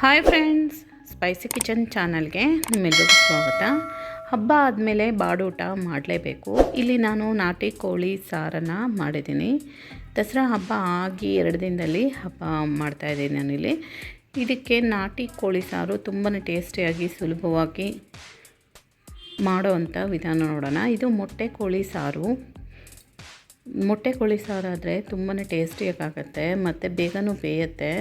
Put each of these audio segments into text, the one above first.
Hi friends, spicy kitchen ಚಾನಲ್ಗೆ ನಿಮ್ಮೆಲ್ಲರಿಗೂ ಸ್ವಾಗತ. ಹಬ್ಬ ಆದಮೇಲೆ ಬಾಡೂಟ ಮಾಡಲೇಬೇಕು. ಇಲ್ಲಿ ನಾನು ನಾಟಿ ಕೋಳಿ ಸಾರನ್ನು ಮಾಡಿದ್ದೀನಿ. ದಸರಾ ಹಬ್ಬ ಆಗಿ ಎರಡು ದಿನದಲ್ಲಿ ಹಬ್ಬ ಮಾಡ್ತಾಯಿದ್ದೀನಿ ನಾನಿಲ್ಲಿ. ಇದಕ್ಕೆ ನಾಟಿ ಕೋಳಿ ಸಾರು ತುಂಬಾ ಟೇಸ್ಟಿಯಾಗಿ ಸುಲಭವಾಗಿ ಮಾಡೋವಂಥ ವಿಧಾನ ನೋಡೋಣ. ಇದು ಮೊಟ್ಟೆ ಕೋಳಿ ಸಾರು. ಮೊಟ್ಟೆ ಕೋಳಿ ಸಾರಾದರೆ ತುಂಬಾ ಟೇಸ್ಟಿಯಾಗುತ್ತೆ ಮತ್ತು ಬೇಗನೂ ಬೇಯುತ್ತೆ.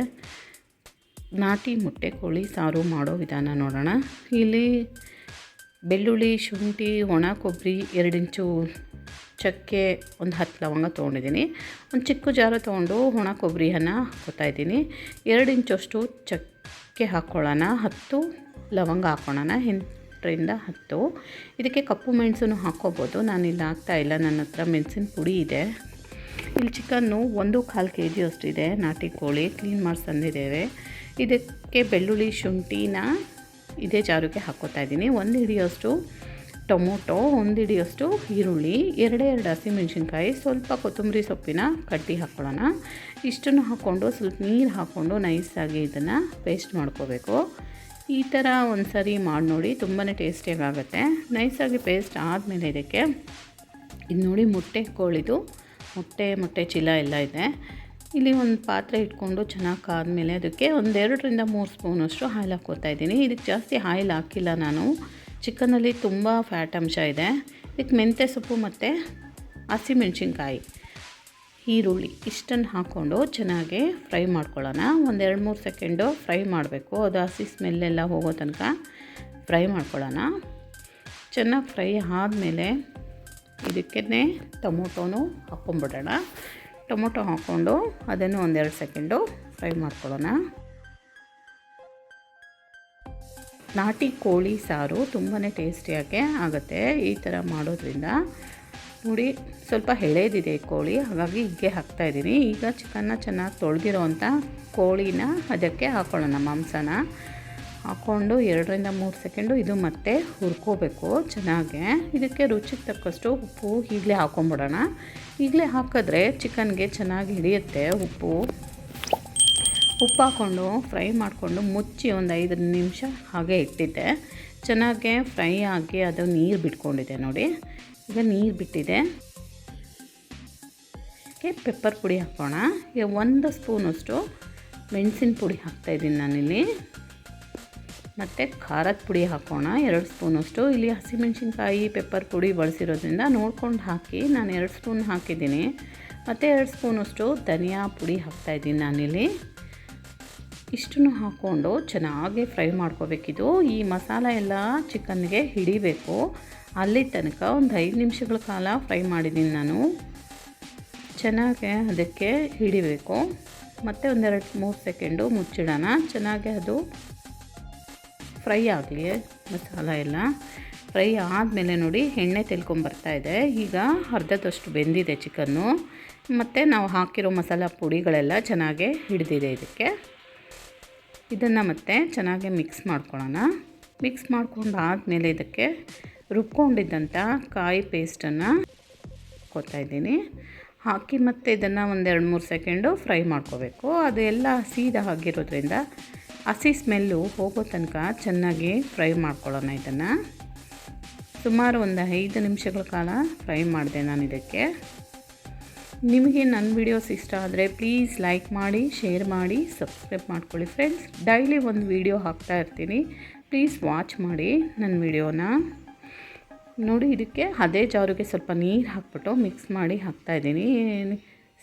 ನಾಟಿ ಮೊಟ್ಟೆ ಕೋಳಿ ಸಾರು ಮಾಡೋ ವಿಧಾನ ನೋಡೋಣ. ಇಲ್ಲಿ ಬೆಳ್ಳುಳ್ಳಿ, ಶುಂಠಿ, ಒಣ ಕೊಬ್ಬರಿ ಎರಡು ಇಂಚು ಚಕ್ಕೆ, ಒಂದು ಹತ್ತು ಲವಂಗ ತೊಗೊಂಡಿದ್ದೀನಿ. ಒಂದು ಚಿಕ್ಕ ಜಾರು ತೊಗೊಂಡು ಒಣ ಕೊಬ್ಬರಿಯನ್ನು ಹಾಕ್ಕೋತಾ ಇದ್ದೀನಿ. ಎರಡು ಇಂಚಷ್ಟು ಚಕ್ಕೆ ಹಾಕ್ಕೊಳ್ಳೋಣ. ಹತ್ತು ಲವಂಗ ಹಾಕ್ಕೊಳ್ಳೋಣ. ಎಂಟರಿಂದ ಹತ್ತು. ಇದಕ್ಕೆ ಕಪ್ಪು ಮೆಣಸನ್ನು ಹಾಕ್ಕೋಬೋದು. ನಾನಿಲ್ಲಿ ಹಾಕ್ತಾಯಿಲ್ಲ ನನ್ನ ಹತ್ರ ಮೆಣಸಿನ ಪುಡಿ ಇದೆ. ಇಲ್ಲಿ ಚಿಕನ್ನು ಒಂದು ಕಾಲು ಕೆ ಜಿ ಅಷ್ಟಿದೆ ನಾಟಿ ಕೋಳಿ. ಕ್ಲೀನ್ ಮಾಡಿ ತಂದಿದ್ದೇವೆ. ಇದಕ್ಕೆ ಬೆಳ್ಳುಳ್ಳಿ ಶುಂಠಿನ ಇದೇ ಜಾರಿಗೆ ಹಾಕ್ಕೋತಾ ಇದ್ದೀನಿ. ಒಂದು ಹಿಡಿಯೋಷ್ಟು ಟೊಮೊಟೊ ಒಂದು ಹಿಡಿಯೋಷ್ಟು ಈರುಳ್ಳಿ, ಎರಡೇ ಎರಡು ಹಸಿಮೆಣ್ಸಿನ್ಕಾಯಿ, ಸ್ವಲ್ಪ ಕೊತ್ತಂಬರಿ ಸೊಪ್ಪಿನ ಕಟ್ಟಿ ಹಾಕ್ಕೊಳ್ಳೋಣ ಇಷ್ಟನ್ನು ಹಾಕ್ಕೊಂಡು ಸ್ವಲ್ಪ ನೀರು ಹಾಕ್ಕೊಂಡು ನೈಸಾಗಿ ಇದನ್ನು ಪೇಸ್ಟ್ ಮಾಡ್ಕೋಬೇಕು. ಈ ಥರ ಒಂದು ಸರಿ ಮಾಡಿ ನೋಡಿ ತುಂಬಾ ಟೇಸ್ಟಿಯಾಗಿ ಆಗುತ್ತೆ ನೈಸಾಗಿ ಪೇಸ್ಟ್ ಆದಮೇಲೆ ಇದಕ್ಕೆ ಇದು ನೋಡಿ ಮೊಟ್ಟೆ ಕೋಳಿದು ಮೊಟ್ಟೆ ಮೊಟ್ಟೆ ಚೀಲ ಎಲ್ಲ ಇದೆ. ಇಲ್ಲಿ ಒಂದು ಪಾತ್ರೆ ಇಟ್ಕೊಂಡು ಚೆನ್ನಾಗಿ ಕಾದ್ಮೇಲೆ ಅದಕ್ಕೆ ಒಂದೆರಡರಿಂದ ಮೂರು ಸ್ಪೂನಷ್ಟು ಆಯಿಲ್ ಹಾಕ್ಕೋತಾ ಇದ್ದೀನಿ. ಇದಕ್ಕೆ ಜಾಸ್ತಿ ಆಯಿಲ್ ಹಾಕಿಲ್ಲ ನಾನು. ಚಿಕನಲ್ಲಿ ತುಂಬ ಫ್ಯಾಟ್ ಅಂಶ ಇದೆ. ಇದಕ್ಕೆ ಮೆಂತ್ಯ ಸೊಪ್ಪು ಮತ್ತು ಹಸಿಮೆಣ್ಸಿನ್ಕಾಯಿ, ಈರುಳ್ಳಿ ಇಷ್ಟನ್ನು ಹಾಕ್ಕೊಂಡು ಚೆನ್ನಾಗಿ ಫ್ರೈ ಮಾಡ್ಕೊಳ್ಳೋಣ. ಒಂದು ಎರಡು ಮೂರು ಸೆಕೆಂಡು ಫ್ರೈ ಮಾಡಬೇಕು. ಅದು ಹಸಿ ಸ್ಮೆಲ್ಲೆಲ್ಲ ಹೋಗೋ ತನಕ ಫ್ರೈ ಮಾಡ್ಕೊಳ್ಳೋಣ. ಚೆನ್ನಾಗಿ ಫ್ರೈ ಆದಮೇಲೆ ಇದಕ್ಕೆ ಟೊಮೊಟೊನೂ ಹಾಕ್ಕೊಂಬಿಡೋಣ. ಟೊಮೊಟೊ ಹಾಕ್ಕೊಂಡು ಅದನ್ನು ಒಂದೆರಡು ಸೆಕೆಂಡು ಫ್ರೈ ಮಾಡ್ಕೊಳ್ಳೋಣ. ನಾಟಿ ಕೋಳಿ ಸಾರು ತುಂಬಾ ಟೇಸ್ಟಿಯಾಗೆ ಆಗುತ್ತೆ ಈ ಥರ ಮಾಡೋದ್ರಿಂದ. ನೋಡಿ, ಸ್ವಲ್ಪ ಎಳೆದಿದೆ ಕೋಳಿ, ಹಾಗಾಗಿ ಹೀಗೆ ಹಾಕ್ತಾಯಿದ್ದೀನಿ ಈಗ ಚಿಕನ್ನ ಚೆನ್ನಾಗಿ ತೊಳೆದಿರೋವಂಥ ಕೋಳಿನ ಅದಕ್ಕೆ ಹಾಕ್ಕೊಳ್ಳೋಣ ಮಾಂಸನ. ಹಾಕ್ಕೊಂಡು ಎರಡರಿಂದ ಮೂರು ಸೆಕೆಂಡು ಇದು ಮತ್ತೆ ಹುರ್ಕೋಬೇಕು ಚೆನ್ನಾಗೆ. ಇದಕ್ಕೆ ರುಚಿಗೆ ತಕ್ಕಷ್ಟು ಉಪ್ಪು ಈಗಲೇ ಹಾಕ್ಕೊಂಬಿಡೋಣ ಈಗಲೇ ಹಾಕಿದ್ರೆ ಚಿಕನ್ಗೆ ಚೆನ್ನಾಗಿ ಹಿಡಿಯುತ್ತೆ ಉಪ್ಪು. ಉಪ್ಪು ಹಾಕ್ಕೊಂಡು ಫ್ರೈ ಮಾಡಿಕೊಂಡು ಮುಚ್ಚಿ ಒಂದು ಐದು ನಿಮಿಷ ಹಾಗೆ ಇಟ್ಟಿದ್ದೆ. ಚೆನ್ನಾಗೆ ಫ್ರೈ ಆಗಿ ಅದು ನೀರು ಬಿಟ್ಕೊಂಡಿದೆ ನೋಡಿ. ಈಗ ನೀರು ಬಿಟ್ಟಿದೆ. ಪೆಪ್ಪರ್ ಪುಡಿ ಹಾಕೋಣ. ಈಗ ಒಂದು ಸ್ಪೂನಷ್ಟು ಮೆಣಸಿನ ಪುಡಿ ಹಾಕ್ತಾಯಿದ್ದೀನಿ ನಾನಿಲ್ಲಿ. ಮತ್ತು ಖಾರದ ಪುಡಿ ಹಾಕೋಣ. ಎರಡು ಸ್ಪೂನಷ್ಟು. ಇಲ್ಲಿ ಹಸಿಮೆಣಸಿನ್ಕಾಯಿ ಪೆಪ್ಪರ್ ಪುಡಿ ಬಳಸಿರೋದ್ರಿಂದ ನೋಡ್ಕೊಂಡು ಹಾಕಿ ನಾನು ಎರಡು ಸ್ಪೂನ್ ಹಾಕಿದ್ದೀನಿ. ಮತ್ತು ಎರಡು ಸ್ಪೂನಷ್ಟು ಧನಿಯಾ ಪುಡಿ ಹಾಕ್ತಾಯಿದ್ದೀನಿ ನಾನಿಲ್ಲಿ. ಇಷ್ಟನ್ನು ಹಾಕ್ಕೊಂಡು ಚೆನ್ನಾಗಿ ಫ್ರೈ ಮಾಡ್ಕೋಬೇಕಿದು. ಈ ಮಸಾಲ ಎಲ್ಲ ಚಿಕನ್ಗೆ ಹಿಡಿಬೇಕು. ಅಲ್ಲಿ ತನಕ ಒಂದು ಐದು ನಿಮಿಷಗಳ ಕಾಲ ಫ್ರೈ ಮಾಡಿದ್ದೀನಿ ನಾನು. ಚೆನ್ನಾಗಿ ಅದಕ್ಕೆ ಹಿಡಿಬೇಕು. ಮತ್ತು ಒಂದೆರಡು ಮೂರು ಸೆಕೆಂಡು ಮುಚ್ಚಿಡೋಣ. ಚೆನ್ನಾಗಿ ಅದು ಫ್ರೈ ಆಗಲಿ, ಮಸಾಲ ಎಲ್ಲ. ಫ್ರೈ ಆದಮೇಲೆ ನೋಡಿ ಎಣ್ಣೆ ಇದೆ. ಈಗ ಅರ್ಧದಷ್ಟು ಬೆಂದಿದೆ ಚಿಕನ್ನು. ಮತ್ತು ನಾವು ಹಾಕಿರೋ ಮಸಾಲ ಪುಡಿಗಳೆಲ್ಲ ಚೆನ್ನಾಗಿ ಹಿಡಿದಿದೆ ಇದಕ್ಕೆ. ಇದನ್ನು ಮತ್ತೆ ಚೆನ್ನಾಗಿ ಮಿಕ್ಸ್ ಮಾಡ್ಕೊಳ್ಳೋಣ. ಮಿಕ್ಸ್ ಮಾಡ್ಕೊಂಡು ಆದಮೇಲೆ ಇದಕ್ಕೆ ರುಬ್ಕೊಂಡಿದ್ದಂಥ ಕಾಯಿ ಪೇಸ್ಟನ್ನು ಹಾಕ್ಕೋತಾ ಇದ್ದೀನಿ. ಹಾಕಿ ಮತ್ತೆ ಇದನ್ನು ಒಂದೆರಡು ಮೂರು ಸೆಕೆಂಡು ಫ್ರೈ ಮಾಡ್ಕೋಬೇಕು. ಅದೆಲ್ಲ ಸೀದಾ ಆಗಿರೋದ್ರಿಂದ ಹಸಿ ಸ್ಮೆಲ್ಲು ಹೋಗೋ ತನಕ ಚೆನ್ನಾಗಿ ಫ್ರೈ ಮಾಡ್ಕೊಳ್ಳೋಣ ಇದನ್ನು. ಸುಮಾರು ಒಂದು ಐದು ನಿಮಿಷಗಳ ಕಾಲ ಫ್ರೈ ಮಾಡಿದೆ ನಾನು ಇದಕ್ಕೆ. ನಿಮಗೆ ನನ್ನ ವಿಡಿಯೋಸ್ ಇಷ್ಟ ಆದರೆ ಪ್ಲೀಸ್ ಲೈಕ್ ಮಾಡಿ, ಶೇರ್ ಮಾಡಿ, ಸಬ್ಸ್ಕ್ರೈಬ್ ಮಾಡ್ಕೊಳ್ಳಿ ಫ್ರೆಂಡ್ಸ್. ಡೈಲಿ ಒಂದು ವೀಡಿಯೋ ಹಾಕ್ತಾ ಇರ್ತೀನಿ. ಪ್ಲೀಸ್ ವಾಚ್ ಮಾಡಿ ನನ್ನ ವಿಡಿಯೋನ. ನೋಡಿ, ಇದಕ್ಕೆ ಅದೇ ಜಾರಿಗೆ ಸ್ವಲ್ಪ ನೀರು ಹಾಕ್ಬಿಟ್ಟು ಮಿಕ್ಸ್ ಮಾಡಿ ಹಾಕ್ತಾಯಿದ್ದೀನಿ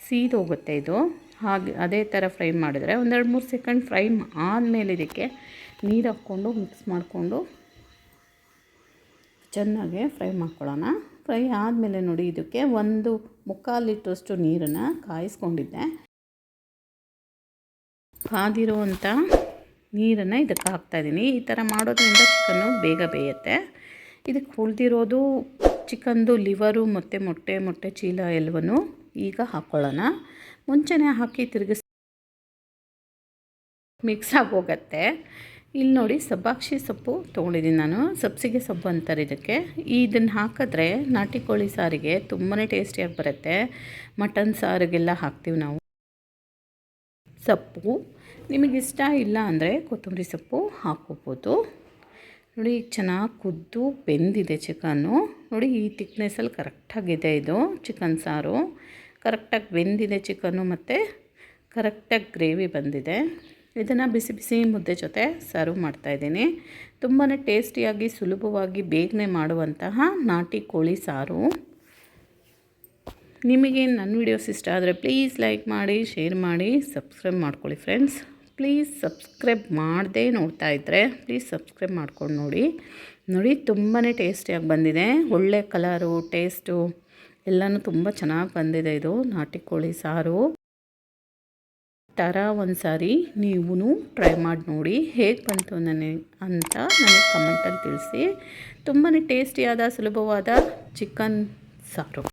ಸೀದೋಗುತ್ತೆ ಇದು? ಹಾಗೆ ಅದೇ ಥರ ಫ್ರೈ ಮಾಡಿದರೆ ಒಂದೆರಡು ಮೂರು ಸೆಕೆಂಡ್ ಫ್ರೈ ಆದಮೇಲೆ ಇದಕ್ಕೆ ನೀರು ಹಾಕ್ಕೊಂಡು ಮಿಕ್ಸ್ ಮಾಡಿಕೊಂಡು ಚೆನ್ನಾಗಿ ಫ್ರೈ ಮಾಡ್ಕೊಳ್ಳೋಣ. ಫ್ರೈ ಆದಮೇಲೆ ನೋಡಿ ಇದಕ್ಕೆ ಒಂದು ಮುಕ್ಕಾಲು ಲೀಟ್ರಷ್ಟು ನೀರನ್ನು ಕಾಯಿಸ್ಕೊಂಡಿದ್ದೆ. ಕಾದಿರುವಂಥ ನೀರನ್ನು ಇದಕ್ಕೆ ಹಾಕ್ತಾಯಿದ್ದೀನಿ ಈ ಥರ ಮಾಡೋದ್ರಿಂದ ಚಿಕನ್ನು ಬೇಗ ಬೇಯುತ್ತೆ. ಇದಕ್ಕೆ ಉಳಿದಿರೋದು ಚಿಕನ್ದು ಲಿವರು ಮತ್ತು ಮೊಟ್ಟೆ ಮೊಟ್ಟೆ ಚೀಲ ಎಲ್ಲವನ್ನು ಈಗ ಹಾಕ್ಕೊಳ್ಳೋಣ ಮುಂಚೆನೇ ಹಾಕಿ ತಿರುಗಿಸ್ ಮಿಕ್ಸ್ ಆಗೋಗತ್ತೆ. ಇಲ್ಲಿ ನೋಡಿ ಸಬ್ಬಾಕ್ಷಿ ಸೊಪ್ಪು ತೊಗೊಂಡಿದ್ದೀನಿ ನಾನು. ಸಬ್ಸಿಗೆ ಸೊಪ್ಪು ಅಂತಾರೆ ಇದಕ್ಕೆ. ಇದನ್ನು ಹಾಕಿದ್ರೆ ನಾಟಿ ಕೋಳಿ ಸಾರಿಗೆ ತುಂಬಾ ಟೇಸ್ಟಿಯಾಗಿ ಬರುತ್ತೆ. ಮಟನ್ ಸಾರಿಗೆಲ್ಲ ಹಾಕ್ತೀವಿ ನಾವು. ಸೊಪ್ಪು. ನಿಮಗೆ ಇಷ್ಟ ಇಲ್ಲ ಅಂದರೆ ಕೊತ್ತಂಬರಿ ಸೊಪ್ಪು ಹಾಕ್ಕೋಬೋದು. ನೋಡಿ ಈಗ ಚೆನ್ನಾಗಿ ಕುದ್ದು ಬೆಂದಿದೆ ಚಿಕನ್ನು. ನೋಡಿ ಈ ತಿಕ್ನೆಸ್ಸಲ್ಲಿ ಕರೆಕ್ಟಾಗಿದೆ ಇದು ಚಿಕನ್ ಸಾರು. ಕರೆಕ್ಟಾಗಿ ಬೆಂದಿದೆ ಚಿಕನ್ನು ಮತ್ತು ಕರೆಕ್ಟಾಗಿ ಗ್ರೇವಿ ಬಂದಿದೆ. ಇದನ್ನು ಬಿಸಿ ಬಿಸಿ ಮುದ್ದೆ ಜೊತೆ ಸರ್ವ್ ಮಾಡ್ತಾಯಿದ್ದೀನಿ ತುಂಬಾ ಟೇಸ್ಟಿಯಾಗಿ, ಸುಲಭವಾಗಿ ಬೇಗನೆ ಮಾಡುವಂತಹ ನಾಟಿ ಕೋಳಿ ಸಾರು. ನಿಮಗೆ ನನ್ನ ವೀಡಿಯೋಸ್ ಇಷ್ಟ ಆದರೆ ಪ್ಲೀಸ್ ಲೈಕ್ ಮಾಡಿ, ಶೇರ್ ಮಾಡಿ, ಸಬ್ಸ್ಕ್ರೈಬ್ ಮಾಡ್ಕೊಳ್ಳಿ ಫ್ರೆಂಡ್ಸ್. ಪ್ಲೀಸ್ ಸಬ್ಸ್ಕ್ರೈಬ್ ಮಾಡದೇ ನೋಡ್ತಾ ಇದ್ದರೆ ಪ್ಲೀಸ್ ಸಬ್ಸ್ಕ್ರೈಬ್ ಮಾಡ್ಕೊಂಡು ನೋಡಿ. ನೋಡಿ ತುಂಬಾ ಟೇಸ್ಟಿಯಾಗಿ ಬಂದಿದೆ. ಒಳ್ಳೆ ಕಲರು, ಟೇಸ್ಟು. ಎಲ್ಲನೂ ತುಂಬ ಚೆನ್ನಾಗಿ ಬಂದಿದೆ ಇದು. ನಾಟಿ ಕೋಳಿ ಸಾರು. ಥರ ಒಂದು ಸಾರಿ ನೀವು ಟ್ರೈ ಮಾಡಿ ನೋಡಿ. ಹೇಗೆ ಬಂತು ನನಗೆ ಅಂತ ನನಗೆ ಕಮೆಂಟಲ್ಲಿ ತಿಳಿಸಿ. ತುಂಬಾ ಟೇಸ್ಟಿಯಾದ ಸುಲಭವಾದ ಚಿಕನ್ ಸಾರು.